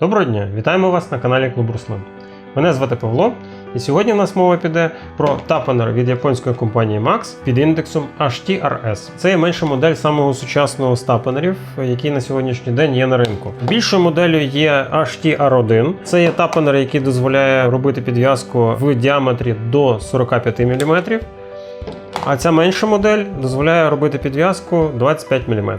Доброго дня! Вітаємо вас на каналі Клуб Руслан. Мене звати Павло, і сьогодні в нас мова піде про тапанер від японської компанії Max під індексом HTRS. Це є менша модель самого сучасного з тапанерів, який на сьогоднішній день є на ринку. Більшою моделлю є HTR1. Це є тапанер, який дозволяє робити підв'язку в діаметрі до 45 мм. А ця менша модель дозволяє робити підв'язку 25 мм.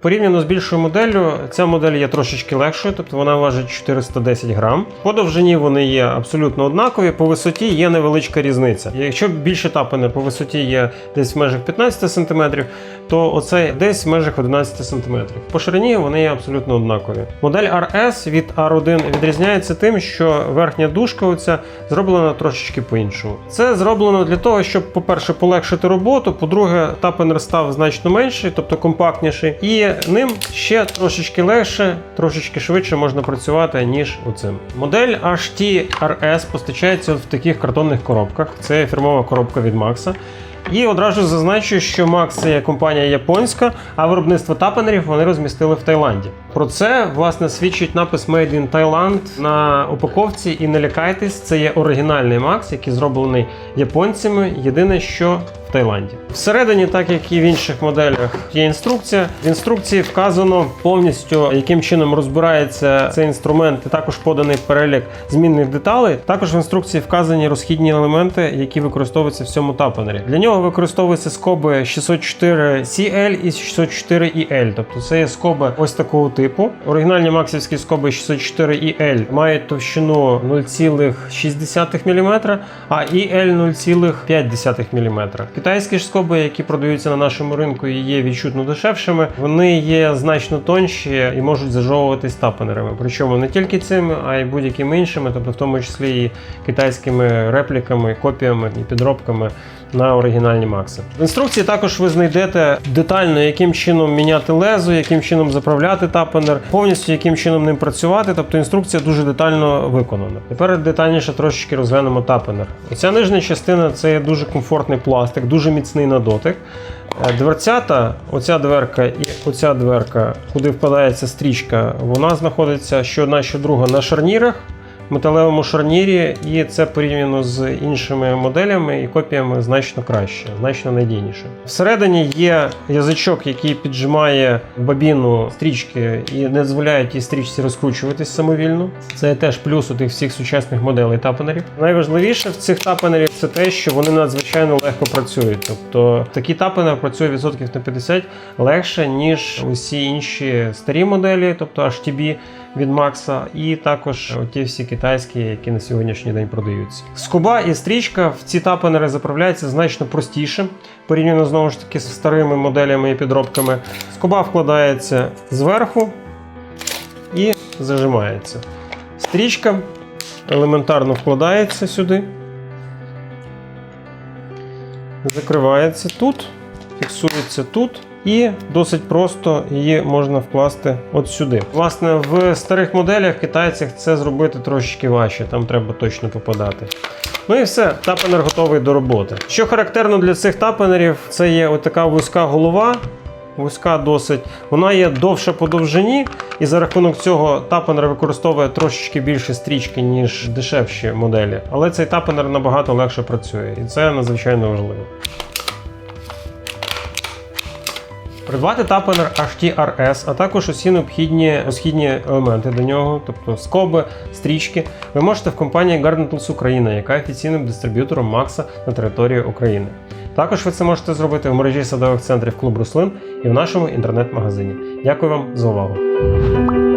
Порівняно з більшою моделлю, ця модель є трошечки легшою, тобто вона важить 410 грам. По довжині вони є абсолютно однакові, по висоті є невеличка різниця. Якщо більше тапанер по висоті є десь в межах 15 см, то оцей десь в межах 11 см. По ширині вони є абсолютно однакові. Модель RS від R1 відрізняється тим, що верхня дужка оця зроблена трошечки по-іншому. Це зроблено для того, щоб, по-перше, полегшити роботу, по-друге, тапанер став значно менший, тобто компактніший, і ним ще трошечки легше, трошечки швидше можна працювати, ніж оцим. Модель HT-RS постачається в таких картонних коробках. Це фірмова коробка від Max. І одразу зазначу, що Max це компанія японська, а виробництво тапанерів вони розмістили в Таїланді. Про це власне свідчить напис Made in Thailand на упаковці. І не лякайтесь, це є оригінальний Max, який зроблений японцями. Єдине, що в Таїланді. Всередині, так як і в інших моделях, є інструкція. В інструкції вказано повністю, яким чином розбирається цей інструмент, і також поданий перелік змінних деталей. Також в інструкції вказані розхідні елементи, які використовуються в цьому тапанері. Для нього використовуються скоби 604 CL і 604 EL, тобто це є скоби ось такого типу. Оригінальні максівські скоби 604 EL мають товщину 0,6 мм, а EL 0,5 мм. Китайські ж скоби, які продаються на нашому ринку і є відчутно дешевшими, вони є значно тонші і можуть зажовуватись тапанерами. Причому не тільки цими, а й будь-якими іншими, тобто в тому числі і китайськими репліками, копіями і підробками на оригінальні Макси. В інструкції також ви знайдете детально, яким чином міняти лезо, яким чином заправляти тапанер, повністю яким чином ним працювати. Тобто інструкція дуже детально виконана. Тепер детальніше трошечки розглянемо тапанер. Оця нижня частина це є дуже комфортний пластик, дуже міцний на дотик. Е, Дверцята, оця дверка і оця дверка, куди вкладається стрічка, вона знаходиться що одна, що друга на шарнірах металевому шарнірі, і це порівняно з іншими моделями і копіями значно краще, значно надійніше. Всередині є язичок, який піджимає бобіну стрічки і не дозволяє тій стрічці розкручуватись самовільно. Це теж плюс у тих всіх сучасних моделей тапанерів. Найважливіше в цих тапанерів це те, що вони надзвичайно легко працюють. Тобто такий тапанер працює відсотків на 50 легше, ніж усі інші старі моделі, тобто HTB від Макса, і також ті всі китайські, які на сьогоднішній день продаються. Скоба і стрічка в ці тапанери заправляються значно простіше, порівняно знову ж таки з старими моделями і підробками. Скоба вкладається зверху і зажимається. Стрічка елементарно вкладається сюди, закривається тут, фіксується тут. І досить просто її можна вкласти от сюди. Власне, в старих моделях китайцях це зробити трошечки важче, там треба точно попадати. Ну і все, тапанер готовий до роботи. Що характерно для цих тапанерів, це є отака вузька голова. Вузька досить, вона є довша по довжині, і за рахунок цього тапанер використовує трошечки більше стрічки, ніж дешевші моделі. Але цей тапанер набагато легше працює, і це надзвичайно важливо. Придбати тапенер HTRS, а також усі необхідні розхідні елементи до нього, тобто скоби, стрічки, ви можете в компанії Garden Tools Україна, яка є офіційним дистриб'ютором Макса на території України. Також ви це можете зробити в мережі садових центрів Клуб Руслин і в нашому інтернет-магазині. Дякую вам за увагу!